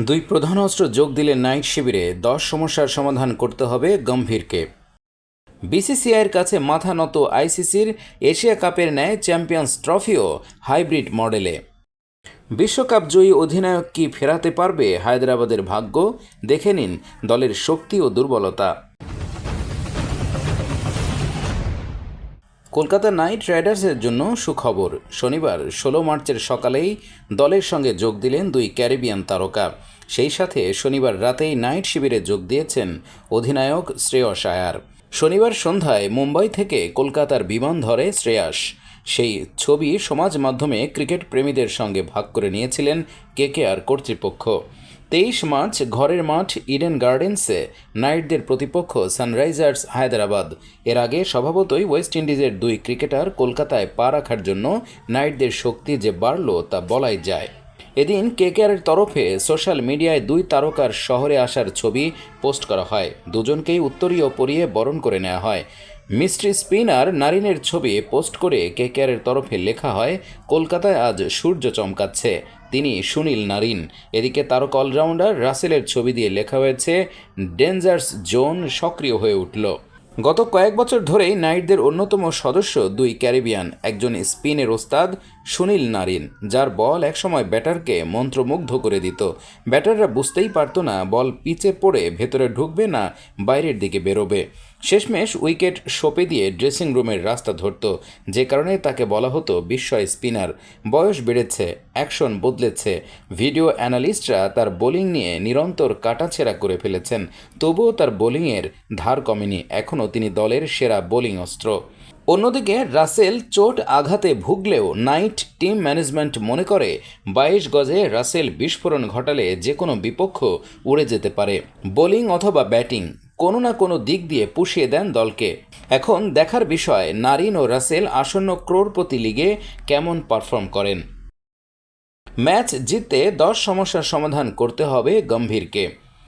দুই প্রধান অস্ত্র যোগ দিলে নাইট শিবিরে দশ সমস্যার সমাধান করতে হবে গম্ভীরকে। বিসিসিআইয়ের কাছে মাথা নত আইসিসির এশিয়া কাপের ন্যায় চ্যাম্পিয়ন্স ট্রফিও হাইব্রিড মডেলে। বিশ্বকাপ জয়ী অধিনায়ক কি ফেরাতে পারবে হায়দ্রাবাদের ভাগ্য? দেখে নিন দলের শক্তি ও দুর্বলতা। কলকাতা নাইট রাইডার্সের জন্য সুখবর। শনিবার ষোলো মার্চের সকালেই দলের সঙ্গে যোগ দিলেন দুই ক্যারিবিয়ান তারকা। সেই সাথে শনিবার রাতেই নাইট শিবিরে যোগ দিয়েছেন অধিনায়ক শ্রেয়স আয়ার। শনিবার সন্ধ্যায় মুম্বাই থেকে কলকাতার বিমান ধরে শ্রেয়াস। সেই ছবি সমাজ মাধ্যমে ক্রিকেট প্রেমীদের সঙ্গে ভাগ করে নিয়েছিলেন কেকেআর কর্তৃপক্ষ। তেইশ মার্চ ঘরের মাঠ ইডেন গার্ডেন্সে নাইটদের প্রতিপক্ষ সানরাইজার্স হায়দ্রাবাদ। এর আগে স্বভাবতই ওয়েস্ট ইন্ডিজের দুই ক্রিকেটার কলকাতায় পা রাখার জন্য নাইটদের শক্তি যে বাড়ল তা বলাই যায়। এদিন কেকেআরের তরফে সোশ্যাল মিডিয়ায় দুই তারকার শহরে আসার ছবি পোস্ট করা হয়। দুজনকেই উত্তরীয় পরিয়ে বরণ করে নেওয়া হয়। মিস্ট্রি স্পিনার নারিনের ছবি পোস্ট করে কেকেআরের তরফে লেখা হয়, কলকাতায় আজ সূর্য চমকাচ্ছে। তিনি সুনীল নারিন। এদিকে তারক অলরাউন্ডার রাসেলের ছবি দিয়ে লেখা হয়েছে, ডেঞ্জার্স জোন সক্রিয় হয়ে উঠল। গত কয়েক বছর ধরেই নাইটদের অন্যতম সদস্য দুই ক্যারিবিয়ান, একজন স্পিনের ওস্তাদ সুনীল নারিন, যার বল একসময় ব্যাটারকে মন্ত্রমুগ্ধ করে দিত। ব্যাটাররা বুঝতেই পারতো না বল পিচে পড়ে ভেতরে ঢুকবে না বাইরের দিকে বেরোবে। শেষমেশ উইকেট সঁপে দিয়ে ড্রেসিং রুমের রাস্তা ধরত, যে কারণে তাকে বলা হতো বিস্ময় স্পিনার। বয়স বেড়েছে, অ্যাকশন বদলেছে। ভিডিও অ্যানালিস্টরা তার বোলিং নিয়ে নিরন্তর কাটাছেঁড়া করে ফেলেছেন, তবুও তার বোলিংয়ের ধার কমেনি। এখনও তিনি দলের সেরা বোলিং অস্ত্র। অন্যদিকে, রাসেল চোট আঘাতে ভুগলেও নাইট টিম ম্যানেজমেন্ট মনে করে, বাইশ গজে রাসেল বিস্ফোরণ ঘটালে যে কোনো বিপক্ষ উড়ে যেতে পারে। বোলিং অথবা ব্যাটিং কোনো না কোনো দিক দিয়ে পুষিয়ে দেন দলকে। এখন দেখার বিষয়, নারিন ও রাসেল আসন্ন ক্রোড়পতি লিগে কেমন পারফর্ম করেন? ম্যাচ জিততে দশ সমস্যার সমাধান করতে হবে গম্ভীরকে।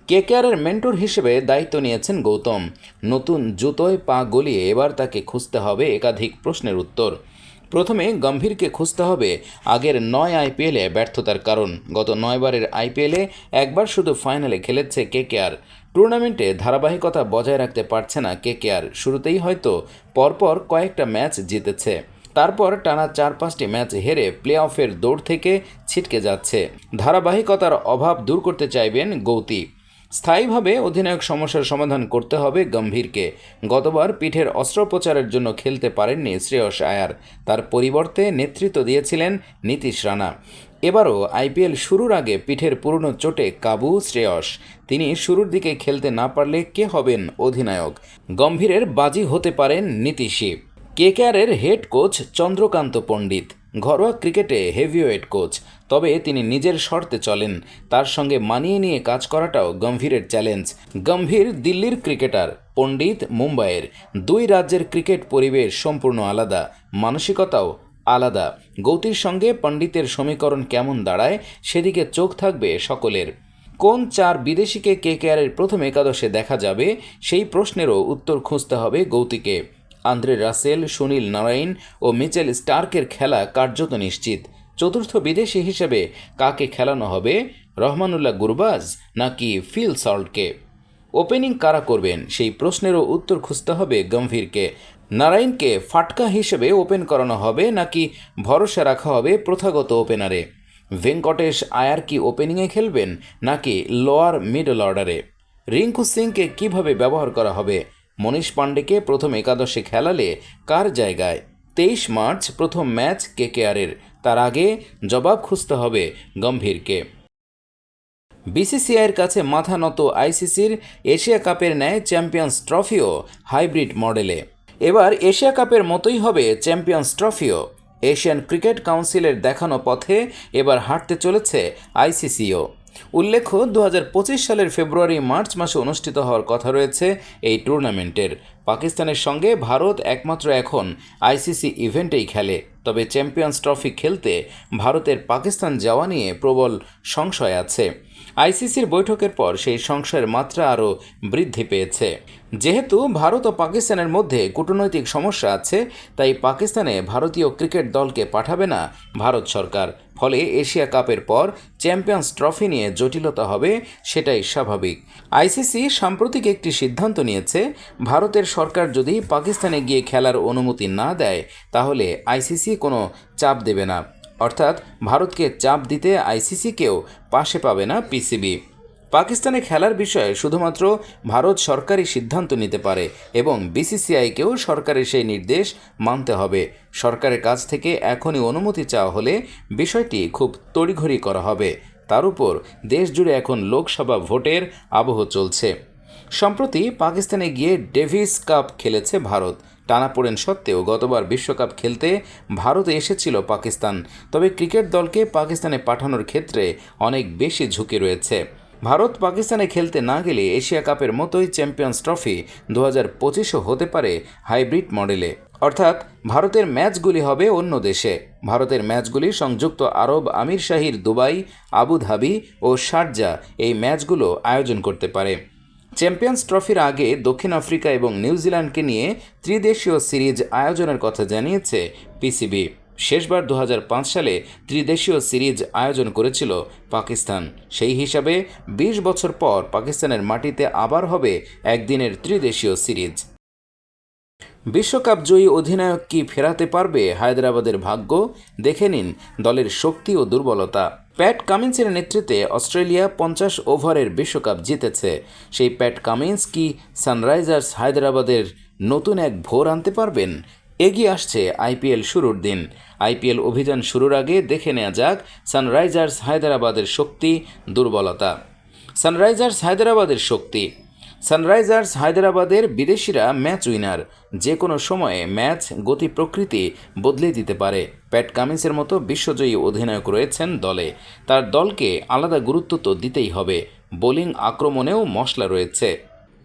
কেকেআরের মেন্টর হিসেবে দায়িত্ব নিয়েছেন গৌতম। নতুন জুতোয় পা গলিয়ে এবার তাকে খুঁজতে হবে একাধিক প্রশ্নের উত্তর। প্রথমে গম্ভীরকে খুঁজতে হবে আগের নয় আইপিএলে ব্যর্থতার কারণ। গত নয়বারের আইপিএলে একবার শুধু ফাইনালে খেলেছে কেকেআর। টুর্নামেন্টে ধারাবাহিকতা বজায় রাখতে পারছে না কেকেআর। শুরুতেই হয়তো পরপর কয়েকটা ম্যাচ জিতেছে। তারপর টানা চার পাঁচটি ম্যাচ হেরে প্লে অফের দৌড় থেকে ছিটকে যাচ্ছে। ধারাবাহিকতার অভাব দূর করতে চাইবেন গৌতী। স্থায়ীভাবে অধিনায়ক সমস্যার সমাধান করতে হবে গম্ভীরকে। গতবার পিঠের অস্ত্রোপচারের জন্য খেলতে পারেননি শ্রেয়স আয়ার। তার পরিবর্তে নেতৃত্ব দিয়েছিলেন নীতিশ রানা। এবারও আইপিএল শুরুর আগে পিঠের পুরনো চোটে কাবু শ্রেয়স। তিনি শুরুর দিকে খেলতে না পারলে কে হবেন অধিনায়ক? গম্ভীরের বাজি হতে পারেন নীতিশী কেকেআরের হেড কোচ চন্দ্রকান্ত পণ্ডিত। ঘরোয়া ক্রিকেটে হেভিওয়েট কোচ, তবে তিনি নিজের শর্তে চলেন। তার সঙ্গে মানিয়ে নিয়ে কাজ করাটাও গম্ভীরের চ্যালেঞ্জ। গম্ভীর দিল্লির ক্রিকেটার পণ্ডিত মুম্বাইয়ের। দুই রাজ্যের ক্রিকেট পরিবেশ সম্পূর্ণ আলাদা, মানসিকতাও আলাদা। গৌতির সঙ্গে পণ্ডিতের সমীকরণ কেমন দাঁড়ায়, সেদিকে চোখ থাকবে সকলের। কোন চার বিদেশিকে কে কেকেআরের প্রথম একাদশে দেখা যাবে, সেই প্রশ্নেরও উত্তর খুঁজতে হবে গৌতিকে। আন্দ্রে রাসেল, সুনীল নারায়ণ ও মিচেল স্টার্কের খেলা কার্যত নিশ্চিত। চতুর্থ বিদেশি হিসেবে কাকে খেলানো হবে, রহমানুল্লাহ গুরবাজ নাকি ফিল সল্টকে? ওপেনিং কারা করবেন? সেই প্রশ্নেরও উত্তর খুঁজতে হবে গম্ভীরকে। নারায়ণকে ফাটকা হিসেবে ওপেন করানো হবে নাকি ভরসা রাখা হবে প্রথাগত ওপেনারে? ভেঙ্কটেশ আয়ার কি ওপেনিংয়ে খেলবেন নাকি লোয়ার মিডল অর্ডারে? রিঙ্কু সিংকে কীভাবে ব্যবহার করা হবে? মনীষ পাণ্ডেকে প্রথম একাদশে খেলালে কার জায়গায়? তেইশ মার্চ প্রথম ম্যাচ কেকেআরের। তার আগে জবাব খুঁজতে হবে গম্ভীরকে। বিসিসিআইয়ের কাছে মাথা নত আইসিসির এশিয়া কাপের ন্যায় চ্যাম্পিয়ন্স ট্রফিও হাইব্রিড মডেলে। এবার এশিয়া কাপের মতোই হবে চ্যাম্পিয়ন্স ট্রফিও। এশিয়ান ক্রিকেট কাউন্সিলের দেখানো পথে এবার হাঁটতে চলেছে আইসিসিও। উল্লেখ্য দু হাজার পঁচিশ সালের ফেব্রুয়ারি, মার্চ মাসে অনুষ্ঠিত হওয়ার কথা রয়েছে এই টুর্নামেন্টের। পাকিস্তানের সঙ্গে ভারত একমাত্র এখন আইসিসি ইভেন্টেই খেলে। তবে চ্যাম্পিয়ন্স ট্রফি খেলতে ভারতের পাকিস্তান যাওয়া নিয়ে প্রবল সংশয় আছে। আইসিসির বৈঠকের পর সেই সংশয়ের মাত্রা আরও বৃদ্ধি পেয়েছে। যেহেতু ভারত ও পাকিস্তানের মধ্যে কূটনৈতিক সমস্যা আছে, তাই পাকিস্তানে ভারতীয় ক্রিকেট দলকে পাঠাবে না ভারত সরকার। ফলে এশিয়া কাপের পর চ্যাম্পিয়ন্স ট্রফি নিয়ে জটিলতা হবে, সেটাই স্বাভাবিক। আইসিসি সাম্প্রতিক একটি সিদ্ধান্ত নিয়েছে, ভারতের সরকার যদি পাকিস্তানে গিয়ে খেলার অনুমতি না দেয়, তাহলে আইসিসি কোনো চাপ দেবে না। অর্থাৎ ভারতকে চাপ দিতে আইসিসিকেও পাশে পাবে না পিসিবি। পাকিস্তানে খেলার বিষয়ে শুধুমাত্র ভারত সরকারই সিদ্ধান্ত নিতে পারে এবং বিসিসিআইকেও সরকারের সেই নির্দেশ মানতে হবে। সরকারের কাছ থেকে এখনই অনুমতি চাওয়া হলে বিষয়টি খুব তড়িঘড়ি করা হবে। তার উপর দেশ জুড়ে এখন লোকসভা ভোটের আবহ চলছে। সম্প্রতি পাকিস্তানে গিয়ে ডেভিস কাপ খেলেছে ভারত। টানাপোড়েন সত্ত্বেও গতবার বিশ্বকাপ খেলতে ভারতে এসেছিল পাকিস্তান। তবে ক্রিকেট দলকে পাকিস্তানে পাঠানোর ক্ষেত্রে অনেক বেশি ঝুঁকি রয়েছে। ভারত পাকিস্তানে খেলতে না গেলে এশিয়া কাপের মতোই চ্যাম্পিয়ন্স ট্রফি দু হাজার পঁচিশও হতে পারে হাইব্রিড মডেলে। অর্থাৎ ভারতের ম্যাচগুলি হবে অন্য দেশে। ভারতের ম্যাচগুলি সংযুক্ত আরব আমির শাহির দুবাই, আবুধাবি ও শারজা এই ম্যাচগুলো আয়োজন করতে পারে। চ্যাম্পিয়ন্স ট্রফির আগে দক্ষিণ আফ্রিকা এবং নিউজিল্যান্ডকে নিয়ে ত্রিদেশীয় সিরিজ আয়োজনের কথা জানিয়েছে পিসিবি। শেষবার দু হাজার পাঁচ সালে ত্রিদেশীয় সিরিজ আয়োজন করেছিল পাকিস্তান। সেই হিসাবে ২০ বছর পর পাকিস্তানের মাটিতে আবার হবে একদিনের ত্রিদেশীয় সিরিজ। বিশ্বকাপ জয়ী অধিনায়ক কি ফেরাতে পারবে হায়দ্রাবাদের ভাগ্য? দেখে নিন দলের শক্তি ও দুর্বলতা। প্যাট কামিন্সের নেতৃত্বে অস্ট্রেলিয়া পঞ্চাশ ওভারের বিশ্বকাপ জিতেছে। সেই প্যাট কামিন্স কি সানরাইজার্স হায়দ্রাবাদের নতুন এক ভোর আনতে পারবেন? এগিয়ে আসছে আইপিএল শুরুর দিন। আইপিএল অভিযান শুরুর আগে দেখে নেওয়া যাক সানরাইজার্স হায়দ্রাবাদের শক্তি, দুর্বলতা। সানরাইজার্স হায়দ্রাবাদের শক্তি সানরাইজার্স হায়দ্রাবাদের বিদেশিরা ম্যাচ উইনার। যে কোনো সময়ে ম্যাচ, গতি প্রকৃতি বদলে দিতে পারে। প্যাট কামিন্সের মতো বিশ্বজয়ী অধিনায়ক রয়েছেন দলে। তার দলকে আলাদা গুরুত্ব তো দিতেই হবে। বোলিং আক্রমণেও মশলা রয়েছে।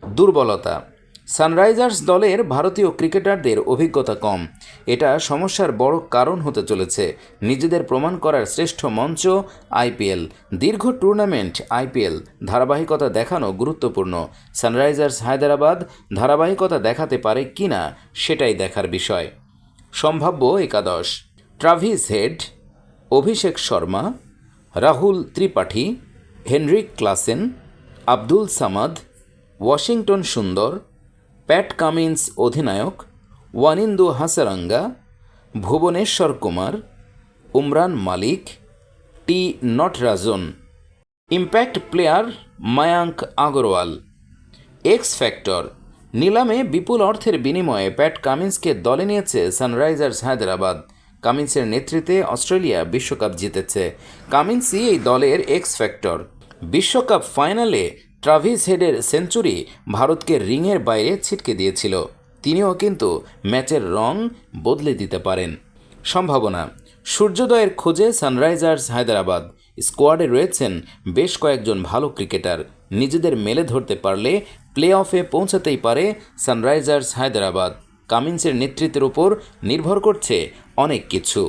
দুর্বলতা সানরাইজার্স দলের ভারতীয় ক্রিকেটারদের অভিজ্ঞতা কম। এটা সমস্যার বড় কারণ হতে চলেছে। নিজেদের প্রমাণ করার শ্রেষ্ঠ মঞ্চ, আইপিএল। দীর্ঘ টুর্নামেন্ট, আইপিএল। ধারাবাহিকতা দেখানো গুরুত্বপূর্ণ। সানরাইজার্স হায়দ্রাবাদ ধারাবাহিকতা দেখাতে পারে কি না, সেটাই দেখার বিষয়। সম্ভাব্য একাদশ। Travis Head, Abhishek Sharma, Rahul Tripathi, Heinrich Klaasen, Abdul Samad, Washington Sundar Pat Cummins অধিনায়ক, Wanindu Hasaranga, Bhuvneshwar Kumar, Umran Malik, T Natarajan. Impact player Mayank Agarwal. X factor, নিলামে বিপুল অর্থের বিনিময়ে প্যাট কামিন্সকে দলে নিয়েছে সানরাইজার্স হায়দ্রাবাদ। কামিন্সের নেতৃত্বে অস্ট্রেলিয়া বিশ্বকাপ জিতেছে। কামিন্সই এই দলের এক্স ফ্যাক্টর। বিশ্বকাপ ফাইনালে ট্রাভিস হেডের সেঞ্চুরি ভারতকে রিংয়ের বাইরে ছিটকে দিয়েছিল। তিনিও কিন্তু ম্যাচের রং বদলে দিতে পারেন। সম্ভাবনা, সূর্যোদয়ের খোঁজে সানরাইজার্স হায়দ্রাবাদ। স্কোয়াডে রয়েছেন বেশ কয়েকজন ভালো ক্রিকেটার। নিজেদের মেলে ধরতে পারলে প্লে অফে পৌঁছাতেই পারে সানরাইজার্স হায়দ্রাবাদ। কামিন্সের নেতৃত্বের উপর নির্ভর করছে অনেক কিছু।